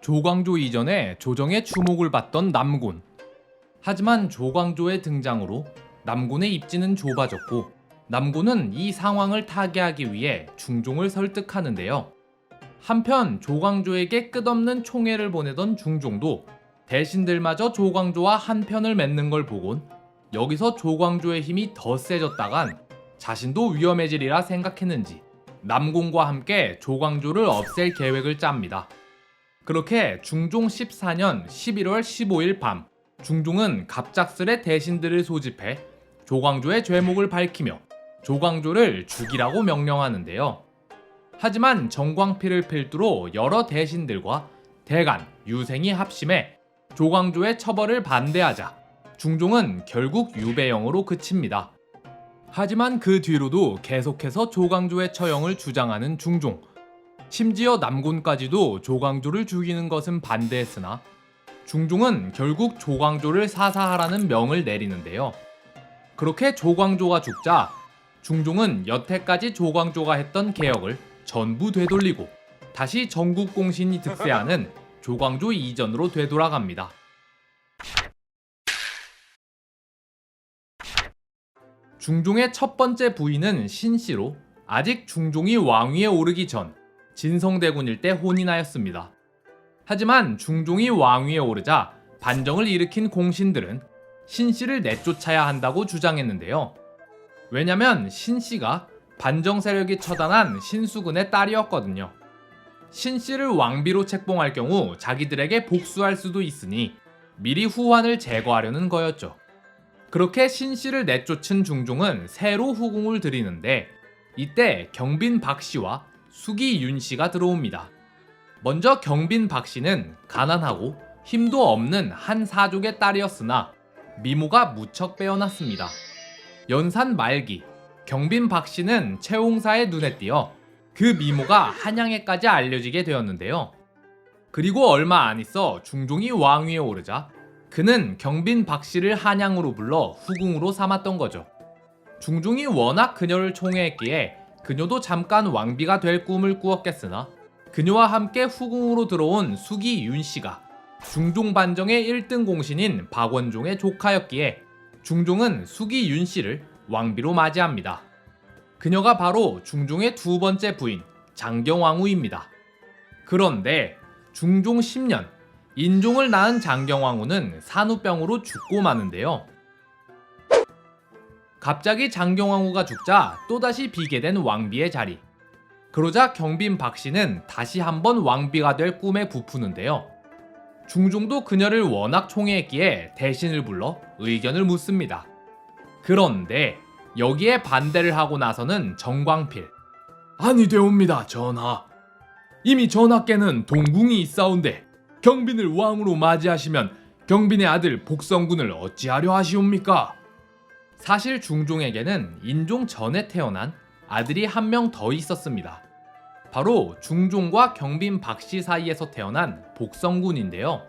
조광조 이전에 조정의 주목을 받던 남곤. 하지만 조광조의 등장으로 남곤의 입지는 좁아졌고 남곤은 이 상황을 타개하기 위해 중종을 설득하는데요. 한편 조광조에게 끝없는 총애를 보내던 중종도 대신들마저 조광조와 한편을 맺는 걸 보곤 여기서 조광조의 힘이 더 세졌다간 자신도 위험해지리라 생각했는지 남공과 함께 조광조를 없앨 계획을 짭니다. 그렇게 중종 14년 11월 15일 밤 중종은 갑작스레 대신들을 소집해 조광조의 죄목을 밝히며 조광조를 죽이라고 명령하는데요. 하지만 정광필을 필두로 여러 대신들과 대간, 유생이 합심해 조광조의 처벌을 반대하자 중종은 결국 유배형으로 그칩니다. 하지만 그 뒤로도 계속해서 조광조의 처형을 주장하는 중종. 심지어 남곤까지도 조광조를 죽이는 것은 반대했으나 중종은 결국 조광조를 사사하라는 명을 내리는데요. 그렇게 조광조가 죽자 중종은 여태까지 조광조가 했던 개혁을 전부 되돌리고 다시 전국 공신이 득세하는 조광조 이전으로 되돌아갑니다. 중종의 첫 번째 부인은 신씨로 아직 중종이 왕위에 오르기 전 진성대군 일 때 혼인하였습니다. 하지만 중종이 왕위에 오르자 반정을 일으킨 공신들은 신씨를 내쫓아야 한다고 주장했는데요. 왜냐면 신씨가 반정 세력이 처단한 신수군의 딸이었거든요. 신씨를 왕비로 책봉할 경우 자기들에게 복수할 수도 있으니 미리 후환을 제거하려는 거였죠. 그렇게 신씨를 내쫓은 중종은 새로 후궁을 드리는데 이때 경빈 박씨와 수기 윤 씨가 들어옵니다. 먼저 경빈 박 씨는 가난하고 힘도 없는 한 사족의 딸이었으나 미모가 무척 빼어났습니다. 연산 말기 경빈 박 씨는 채홍사의 눈에 띄어 그 미모가 한양에까지 알려지게 되었는데요. 그리고 얼마 안 있어 중종이 왕위에 오르자 그는 경빈 박 씨를 한양으로 불러 후궁으로 삼았던 거죠. 중종이 워낙 그녀를 총애했기에 그녀도 잠깐 왕비가 될 꿈을 꾸었겠으나 그녀와 함께 후궁으로 들어온 수기 윤씨가 중종 반정의 1등 공신인 박원종의 조카였기에 중종은 수기 윤씨를 왕비로 맞이합니다. 그녀가 바로 중종의 두 번째 부인 장경왕후입니다. 그런데 중종 10년 인종을 낳은 장경왕후는 산후병으로 죽고 마는데요. 갑자기 장경왕후가 죽자 또다시 비게 된 왕비의 자리. 그러자 경빈 박씨는 다시 한번 왕비가 될 꿈에 부푸는데요. 중종도 그녀를 워낙 총애했기에 대신을 불러 의견을 묻습니다. 그런데 여기에 반대를 하고 나서는 정광필. 아니 되옵니다, 전하. 이미 전하께는 동궁이 있사온데 경빈을 왕으로 맞이하시면 경빈의 아들 복성군을 어찌하려 하시옵니까? 사실 중종에게는 인종 전에 태어난 아들이 한 명 더 있었습니다. 바로 중종과 경빈 박씨 사이에서 태어난 복성군인데요.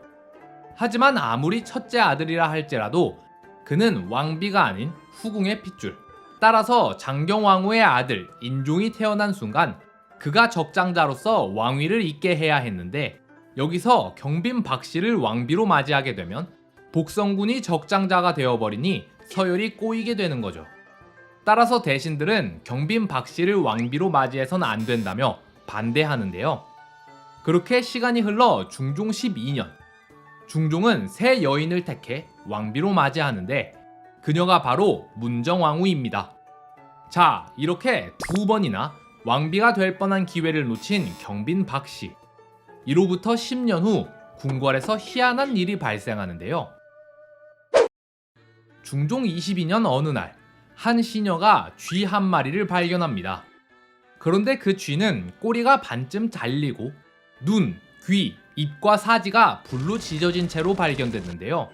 하지만 아무리 첫째 아들이라 할지라도 그는 왕비가 아닌 후궁의 핏줄. 따라서 장경왕후의 아들 인종이 태어난 순간 그가 적장자로서 왕위를 잇게 해야 했는데 여기서 경빈 박씨를 왕비로 맞이하게 되면 복성군이 적장자가 되어버리니 서열이 꼬이게 되는 거죠. 따라서 대신들은 경빈 박씨를 왕비로 맞이해선 안 된다며 반대하는데요. 그렇게 시간이 흘러 중종 12년. 중종은 새 여인을 택해 왕비로 맞이하는데 그녀가 바로 문정왕후입니다. 자, 이렇게 두 번이나 왕비가 될 뻔한 기회를 놓친 경빈 박씨. 이로부터 10년 후 궁궐에서 희한한 일이 발생하는데요. 중종 22년 어느 날, 한 시녀가 쥐 한 마리를 발견합니다. 그런데 그 쥐는 꼬리가 반쯤 잘리고 눈, 귀, 입과 사지가 불로 지져진 채로 발견됐는데요.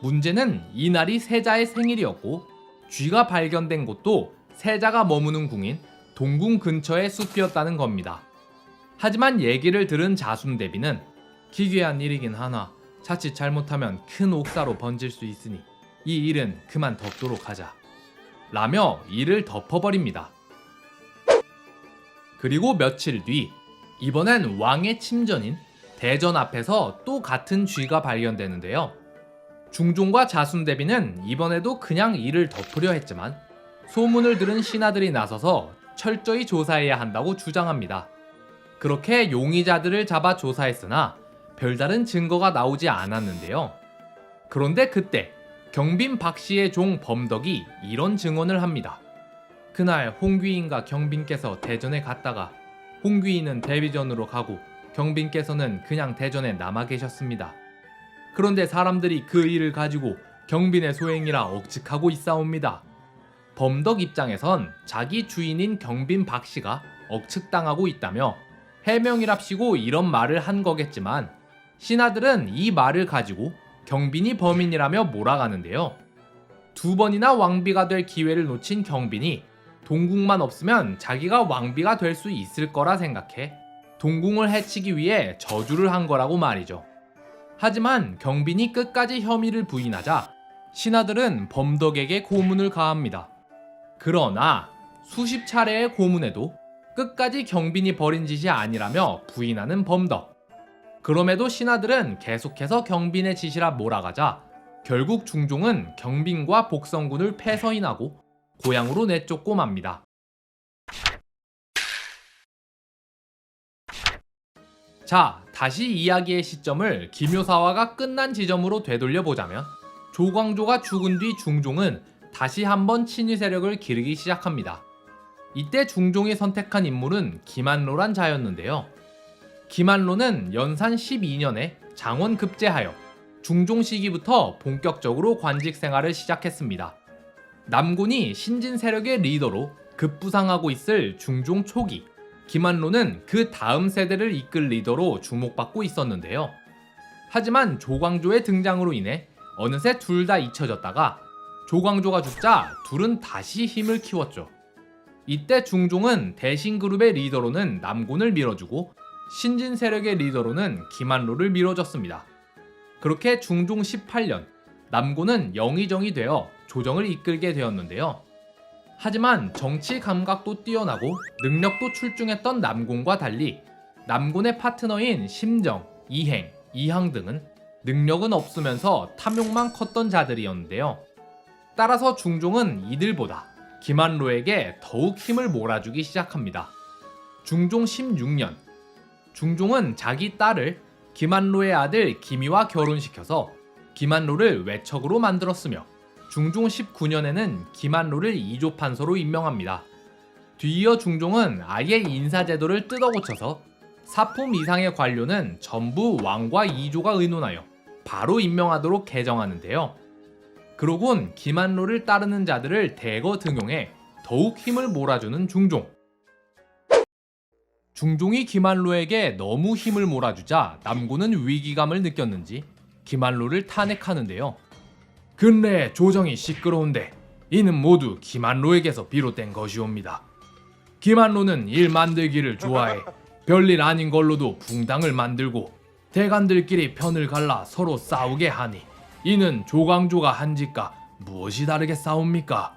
문제는 이날이 세자의 생일이었고 쥐가 발견된 곳도 세자가 머무는 궁인 동궁 근처의 숲이었다는 겁니다. 하지만 얘기를 들은 자순대비는 기괴한 일이긴 하나 자칫 잘못하면 큰 옥사로 번질 수 있으니 이 일은 그만 덮도록 하자. 라며 이를 덮어버립니다. 그리고 며칠 뒤 이번엔 왕의 침전인 대전 앞에서 또 같은 쥐가 발견되는데요. 중종과 자순대비는 이번에도 그냥 이를 덮으려 했지만 소문을 들은 신하들이 나서서 철저히 조사해야 한다고 주장합니다. 그렇게 용의자들을 잡아 조사했으나 별다른 증거가 나오지 않았는데요. 그런데 그때 경빈 박 씨의 종 범덕이 이런 증언을 합니다. 그날 홍귀인과 경빈께서 대전에 갔다가 홍귀인은 데뷔전으로 가고 경빈께서는 그냥 대전에 남아 계셨습니다. 그런데 사람들이 그 일을 가지고 경빈의 소행이라 억측하고 있사옵니다. 범덕 입장에선 자기 주인인 경빈 박 씨가 억측당하고 있다며 해명이랍시고 이런 말을 한 거겠지만 신하들은 이 말을 가지고 경빈이 범인이라며 몰아가는데요. 두 번이나 왕비가 될 기회를 놓친 경빈이 동궁만 없으면 자기가 왕비가 될 수 있을 거라 생각해 동궁을 해치기 위해 저주를 한 거라고 말이죠. 하지만 경빈이 끝까지 혐의를 부인하자 신하들은 범덕에게 고문을 가합니다. 그러나 수십 차례의 고문에도 끝까지 경빈이 벌인 짓이 아니라며 부인하는 범덕. 그럼에도 신하들은 계속해서 경빈의 짓이라 몰아가자 결국 중종은 경빈과 복성군을 패서인하고 고향으로 내쫓고 맙니다. 자, 다시 이야기의 시점을 김효사화가 끝난 지점으로 되돌려 보자면 조광조가 죽은 뒤 중종은 다시 한번 친위 세력을 기르기 시작합니다. 이때 중종이 선택한 인물은 김한로란 자였는데요. 김한로는 연산 12년에 장원 급제하여 중종 시기부터 본격적으로 관직 생활을 시작했습니다. 남군이 신진 세력의 리더로 급부상하고 있을 중종 초기, 김한로는 그 다음 세대를 이끌 리더로 주목받고 있었는데요. 하지만 조광조의 등장으로 인해 어느새 둘 다 잊혀졌다가 조광조가 죽자 둘은 다시 힘을 키웠죠. 이때 중종은 대신그룹의 리더로는 남군을 밀어주고 신진 세력의 리더로는 김한로를 밀어줬습니다. 그렇게 중종 18년 남군은 영의정이 되어 조정을 이끌게 되었는데요. 하지만 정치 감각도 뛰어나고 능력도 출중했던 남군과 달리 남군의 파트너인 심정, 이행, 이항 등은 능력은 없으면서 탐욕만 컸던 자들이었는데요. 따라서 중종은 이들보다 김한로에게 더욱 힘을 몰아주기 시작합니다. 중종 16년 중종은 자기 딸을 김한로의 아들 김희와 결혼시켜서 김한로를 외척으로 만들었으며 중종 19년에는 김한로를 이조 판서로 임명합니다. 뒤이어 중종은 아예 인사제도를 뜯어고쳐서 사품 이상의 관료는 전부 왕과 이조가 의논하여 바로 임명하도록 개정하는데요. 그러곤 김한로를 따르는 자들을 대거 등용해 더욱 힘을 몰아주는 중종. 중종이 김한로에게 너무 힘을 몰아주자 남군은 위기감을 느꼈는지 김한로를 탄핵하는데요. 근래 조정이 시끄러운데 이는 모두 김한로에게서 비롯된 것이옵니다. 김한로는 일 만들기를 좋아해 별일 아닌 걸로도 붕당을 만들고 대관들끼리 편을 갈라 서로 싸우게 하니 이는 조광조가 한 짓과 무엇이 다르게 싸웁니까?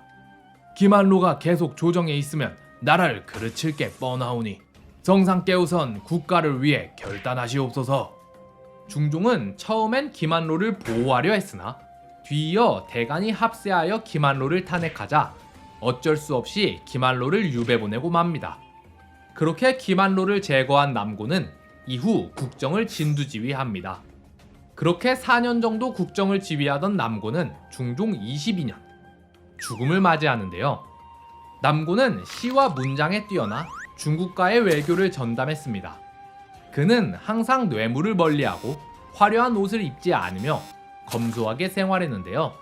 김한로가 계속 조정에 있으면 나라를 그르칠 게 뻔하오니 정상께 우선 국가를 위해 결단하시옵소서. 중종은 처음엔 김한로를 보호하려 했으나 뒤이어 대간이 합세하여 김한로를 탄핵하자 어쩔 수 없이 김한로를 유배 보내고 맙니다. 그렇게 김한로를 제거한 남고는 이후 국정을 진두지휘합니다. 그렇게 4년 정도 국정을 지휘하던 남고는 중종 22년 죽음을 맞이하는데요. 남고는 시와 문장에 뛰어나 중국과의 외교를 전담했습니다. 그는 항상 뇌물을 멀리하고 화려한 옷을 입지 않으며 검소하게 생활했는데요.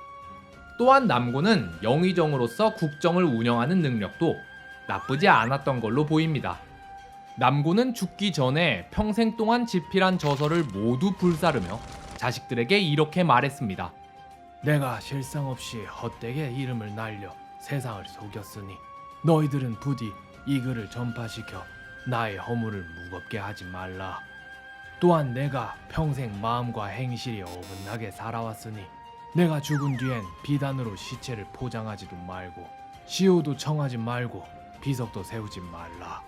또한 남고는 영의정으로서 국정을 운영하는 능력도 나쁘지 않았던 걸로 보입니다. 남고는 죽기 전에 평생 동안 집필한 저서를 모두 불사르며 자식들에게 이렇게 말했습니다. 내가 실상 없이 헛되게 이름을 날려 세상을 속였으니 너희들은 부디 이 글을 전파시켜 나의 허물을 무겁게 하지 말라. 또한 내가 평생 마음과 행실이 어긋나게 살아왔으니 내가 죽은 뒤엔 비단으로 시체를 포장하지도 말고 시호도 청하지 말고 비석도 세우지 말라.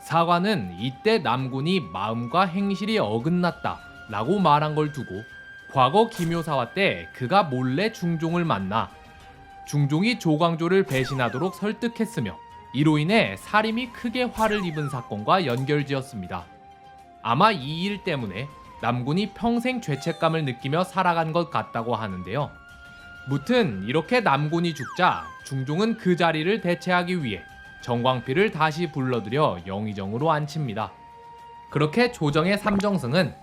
사관은 이때 남군이 마음과 행실이 어긋났다 라고 말한 걸 두고 과거 김효사화 때 그가 몰래 중종을 만나 중종이 조광조를 배신하도록 설득했으며 이로 인해 사림이 크게 화를 입은 사건과 연결지었습니다. 아마 이 일 때문에 남군이 평생 죄책감을 느끼며 살아간 것 같다고 하는데요. 무튼 이렇게 남군이 죽자 중종은 그 자리를 대체하기 위해 정광필을 다시 불러들여 영의정으로 앉힙니다. 그렇게 조정의 삼정승은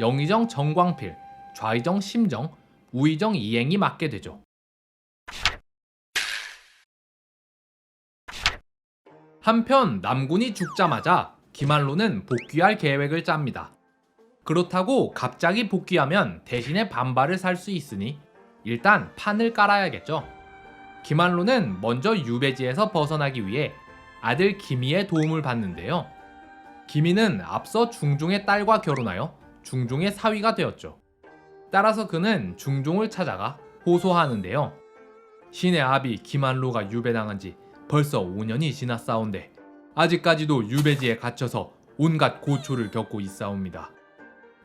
영의정 정광필, 좌의정 심정, 우의정 이행이 맡게 되죠. 한편 남군이 죽자마자 김한로는 복귀할 계획을 짭니다. 그렇다고 갑자기 복귀하면 대신에 반발을 살 수 있으니 일단 판을 깔아야겠죠. 김한로는 먼저 유배지에서 벗어나기 위해 아들 김희의 도움을 받는데요. 김희는 앞서 중종의 딸과 결혼하여 중종의 사위가 되었죠. 따라서 그는 중종을 찾아가 호소하는데요. 신의 아비 김한로가 유배당한 지 벌써 5년이 지났사온데 아직까지도 유배지에 갇혀서 온갖 고초를 겪고 있사옵니다.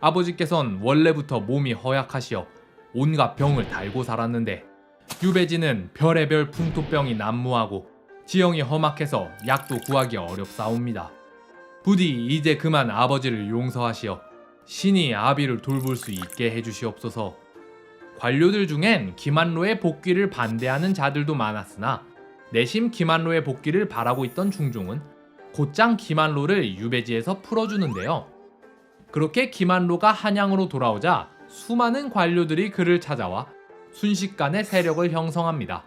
아버지께선 원래부터 몸이 허약하시어 온갖 병을 달고 살았는데 유배지는 별의별 풍토병이 난무하고 지형이 험악해서 약도 구하기 어렵사옵니다. 부디 이제 그만 아버지를 용서하시어 신이 아비를 돌볼 수 있게 해주시옵소서. 관료들 중엔 김한로의 복귀를 반대하는 자들도 많았으나 내심 김한로의 복귀를 바라고 있던 중종은 곧장 김한로를 유배지에서 풀어주는데요. 그렇게 김한로가 한양으로 돌아오자 수많은 관료들이 그를 찾아와 순식간에 세력을 형성합니다.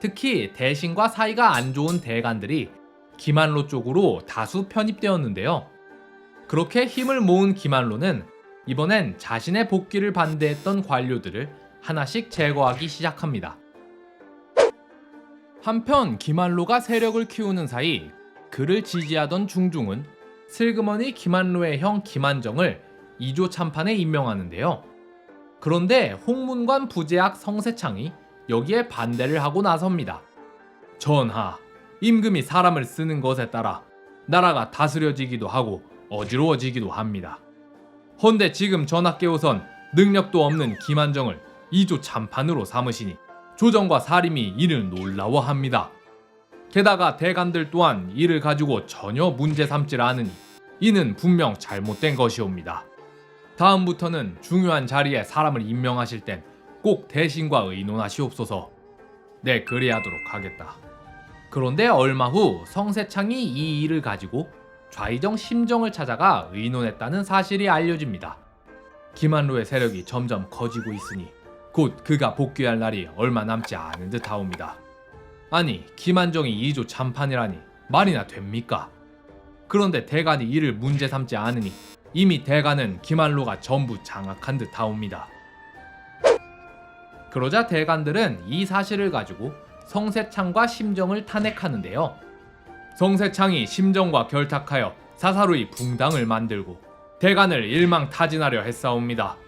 특히 대신과 사이가 안 좋은 대간들이 김한로 쪽으로 다수 편입되었는데요. 그렇게 힘을 모은 김한로는 이번엔 자신의 복귀를 반대했던 관료들을 하나씩 제거하기 시작합니다. 한편 김한로가 세력을 키우는 사이 그를 지지하던 중종은 슬그머니 김한로의 형 김한정을 2조 참판에 임명하는데요. 그런데 홍문관 부제학 성세창이 여기에 반대를 하고 나섭니다. 전하, 임금이 사람을 쓰는 것에 따라 나라가 다스려지기도 하고 어지러워지기도 합니다. 헌데 지금 전하께우선 능력도 없는 김한정을 2조 참판으로 삼으시니 조정과 사림이 이를 놀라워합니다. 게다가 대간들 또한 이를 가지고 전혀 문제 삼질 않으니 이는 분명 잘못된 것이옵니다. 다음부터는 중요한 자리에 사람을 임명하실 땐 꼭 대신과 의논하시옵소서. 네, 그리하도록 하겠다. 그런데 얼마 후 성세창이 이 일을 가지고 좌의정 심정을 찾아가 의논했다는 사실이 알려집니다. 김한로의 세력이 점점 커지고 있으니 곧 그가 복귀할 날이 얼마 남지 않은 듯하옵니다. 아니 김한정이 2조 참판이라니 말이나 됩니까? 그런데 대간이 이를 문제 삼지 않으니 이미 대간은 김한로가 전부 장악한 듯하옵니다. 그러자 대간들은 이 사실을 가지고 성세창과 심정을 탄핵하는데요. 성세창이 심정과 결탁하여 사사로이 붕당을 만들고 대간을 일망타진하려 했사옵니다.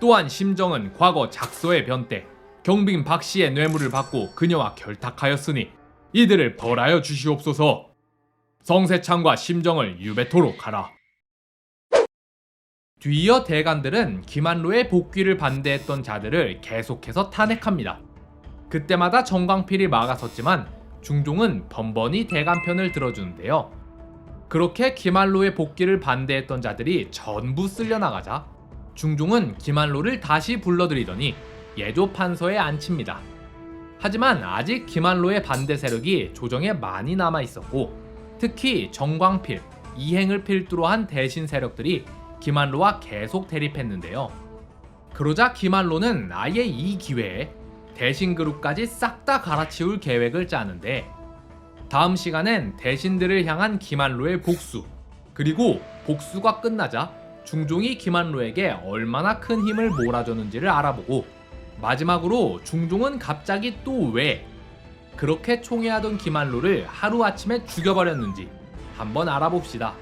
또한 심정은 과거 작서의 변때 경빈 박씨의 뇌물을 받고 그녀와 결탁하였으니 이들을 벌하여 주시옵소서. 성세창과 심정을 유배토록 하라. 뒤이어 대간들은 김한로의 복귀를 반대했던 자들을 계속해서 탄핵합니다. 그때마다 정광필이 막아섰지만 중종은 번번이 대간 편을 들어주는데요. 그렇게 김한로의 복귀를 반대했던 자들이 전부 쓸려나가자 중종은 김한로를 다시 불러들이더니 예조 판서에 앉힙니다. 하지만 아직 김한로의 반대 세력이 조정에 많이 남아 있었고 특히 정광필, 이행을 필두로 한 대신 세력들이 김한로와 계속 대립했는데요. 그러자 김한로는 아예 이 기회에 대신 그룹까지 싹 다 갈아치울 계획을 짜는데 다음 시간엔 대신들을 향한 김한로의 복수 그리고 복수가 끝나자 중종이 김한로에게 얼마나 큰 힘을 몰아줬는지를 알아보고 마지막으로 중종은 갑자기 또 왜 그렇게 총애하던 김한로를 하루아침에 죽여버렸는지 한번 알아봅시다.